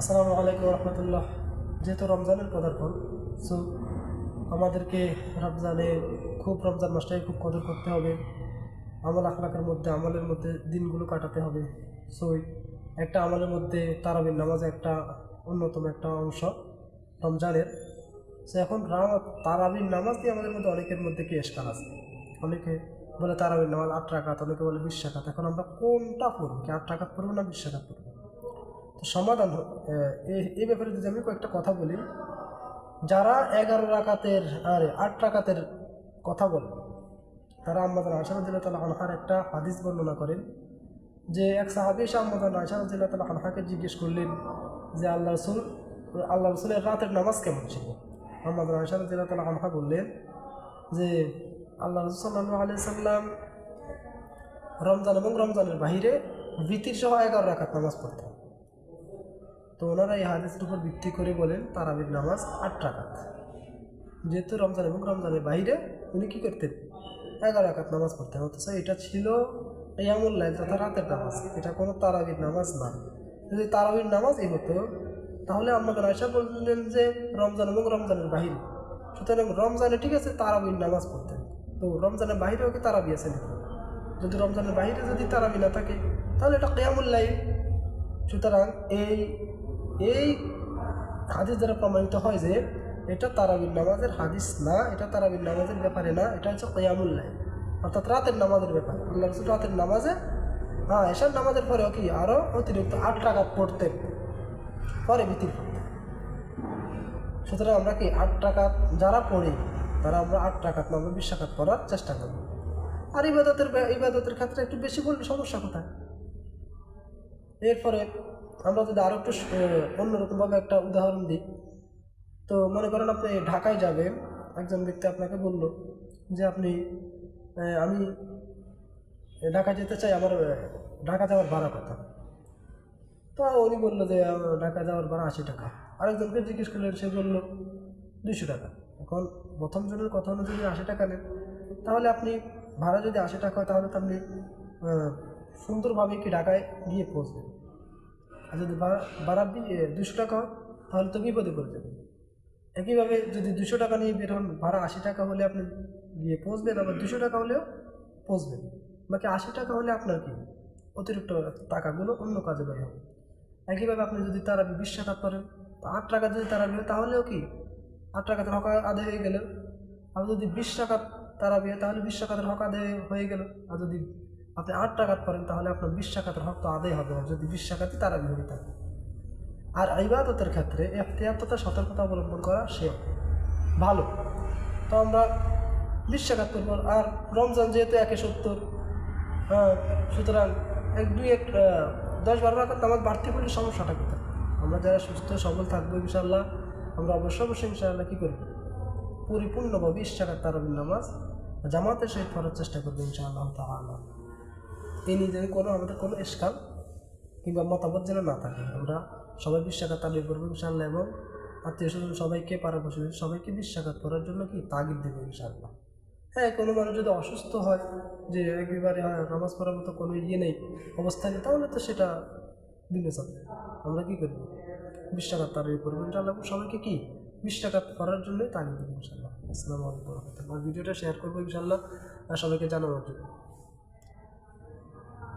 আসসালামু আলাইকুম রহমতুল্লাহ। যেহেতু রমজানের পদার্পণ সো আমাদেরকে রমজানে খুব রমজান মাসটাকে খুব কদর করতে হবে। আমল আখলাকের মধ্যে, আমলের মধ্যে দিনগুলো কাটাতে হবে। সো একটা আমলের মধ্যে তারাবির নামাজ একটা অন্যতম একটা অংশ রমজানের। সো এখন রাম তারাবির নামাজ দিয়ে আমাদের মধ্যে অনেকের মধ্যে কি এসকাল আছে? অনেকে বলে তারাবির নামাজ আট টাকাত অনেকে বলে বিশ এখন আমরা কোনটা পড়ব? কি আট টাকাত পড়ব না বিশ পড়ব? সমাধান এই- ব্যাপারে যদি আমি কয়েকটা কথা বলি, যারা এগারো রাকাতের, আরে আট রাকাতের কথা বলে, তারা আম্মাদান আশারুদ্দিল্লাহ তালা আনহার একটা হাদিস বর্ণনা করেন যে এক সাহাবি এসে আম্মাদান আশারুদ্দিল্লাহ তালা আনহাকে জিজ্ঞেস করলেন যে আল্লাহ রসুল, আল্লাহ রসুলের রাতের নামাজ কেমন ছিল? আম্মাদান আশারুদ্দিল্লাহ তালা আনহা বললেন যে আল্লাহ রসুল সাল্লাহ আলি সাল্লাম রমজান এবং রমজানের বাহিরে ভীতির সহ এগারো রাকাত নামাজ পড়তেন। তো ওনারা এই হাদিসের উপর ভিত্তি করে বলেন তারাবির নামাজ আট রাকাত। যেহেতু রমজান এবং রমজানের বাইরে উনি কী করতেন? এগারো রাকাত নামাজ পড়তেন। অথচ এটা ছিল ইয়ামুল্লাহ তথা রাতের নামাজ। এটা কোনো তারাবির নামাজ না। যদি তারাবির নামাজই হতো, তাহলে আমাদের আয়সা বললেন যে রমজান এবং রমজানের বাহিরে সুতরাং রমজানে ঠিক আছে তারাবির নামাজ পড়তেন। তো রমজানের বাহিরেও কি তারাবি আছে যদি রমজানের বাহিরে যদি তারাবি না থাকে, তাহলে এটা কেয়ামুল্লাহ সুতরাং এই এই হাদিস দ্বারা প্রমাণিত হয় যে এটা তারাবির নামাজের হাদিস না, এটা তারাবির নামাজের ব্যাপারে না, এটা হচ্ছে কয়ামুল্লাহ অর্থাৎ রাতের নামাজের ব্যাপার। আল্লাহ রসুল রাতের নামাজে হ্যাঁ এসব নামাজের পরেও কি আরও অতিরিক্ত আট টাকা পড়তেন? পরে পড়তেন সুতরাং আমরা কি আট টাকা যারা পড়ি, তারা আমরা আট টাকাত নামে বিশ টাকাত পড়ার চেষ্টা করব আর ইবাদতের ইবাদতের ক্ষেত্রে একটু বেশি বললে সমস্যা কোথায়? এরপরে আমরা যদি আরও একটু অন্যরকমভাবে একটা উদাহরণ দিই। তো মনে করেন আপনি ঢাকায় যাবেন, একজন ব্যক্তি আপনাকে বলল যে আপনি আমি ঢাকা যেতে চাই, আমার ঢাকা যাওয়ার ভাড়া কত? তো উনি বলল যে ঢাকা যাওয়ার ভাড়া আশি টাকা। আরেকজনকে জিজ্ঞেস করলেন, সে বলল দুশো টাকা। এখন প্রথম জনের কথা অনুযায়ী আশি টাকা নেন। তাহলে আপনি ভাড়া যদি আশি টাকা হয়, তাহলে তো আপনি সুন্দরভাবে কি ঢাকায় গিয়ে পৌঁছবেন? আর যদি দিয়ে দুশো টাকা, তাহলে তো বিপদে যাবেন একইভাবে যদি দুশো টাকা নিয়ে বের হন, ভাড়া আশি টাকা হলে আপনি গিয়ে পৌঁছবেন, আবার দুশো টাকা হলেও পৌঁছবেন। বাকি আশি টাকা হলে আপনার কি? অতিরিক্ত টাকাগুলো অন্য কাজে ব্যয় হবে। একইভাবে আপনি যদি তারা বিশ টাকা করেন, তো আট টাকা যদি তারা হয় তাহলেও কি? আট টাকাতে হকা আদায় হয়ে গেল। আর যদি বিশ টাকা তারা বিয়ে তাহলে বিশ টাকাতের হক আদায় হয়ে গেল। আর যদি আপনি আট টাকা করেন তাহলে আপনার বিশ টাকাতের হক তো আদায় হবে না। যদি বিশ টাকাতে তারা বিয়ে হয়ে থাকে। আর ইবাদতের ক্ষেত্রে এখতিয়ার তথা সতর্কতা অবলম্বন করা সে ভালো। তো আমরা বিশ টাকা করব আর রমজান যেহেতু একে সত্তর হ্যাঁ সুতরাং এক, দুই, এক দশ, বারো টাকা আমার বাড়তি করলে সমস্যাটা কোথায়? আমরা যারা সুস্থ, সবল থাকব ইনশাল্লাহ আমরা অবশ্যই অবশ্যই ইনশাআল্লাহ কী করব? পরিপূর্ণভাবে বিশ টাকার তারাবির নামাজ জামাতের সহিত পড়ার চেষ্টা করব ইনশাআল্লাহ তাআলা। এই নিয়ে যদি কোনো আমাদের কোনো এসকাল কিংবা মতামত যেন না থাকে, আমরা সবাই বিশ টাকা তালিম করব ইনশাল্লাহ এবং আত্মীয় স্বজন সবাইকে পাড়াপড়শি সবাইকে বিশ টাকা করার জন্য কি তাগিদ দেবো ইনশাল্লাহ হ্যাঁ কোনো মানুষ যদি অসুস্থ হয়, যে একেবারে হয়, নামাজ পড়ার মতো কোনো ইয়ে নেই অবস্থা নেই, তাহলে তো সেটা ভিন্ন সাবজেক্ট আমরা কী করব? বিশ টাকা তালিম করব ইনশাল্লাহ সবাইকে কী? বিশ টাকা করার জন্যই তাগিদ দেবো ইনশাল্লাহ আসসালামু আলাইকুম রহমতুল্লাহ। ভিডিওটা শেয়ার করব ইনশাল্লাহ আর সবাইকে জানানোর জন্য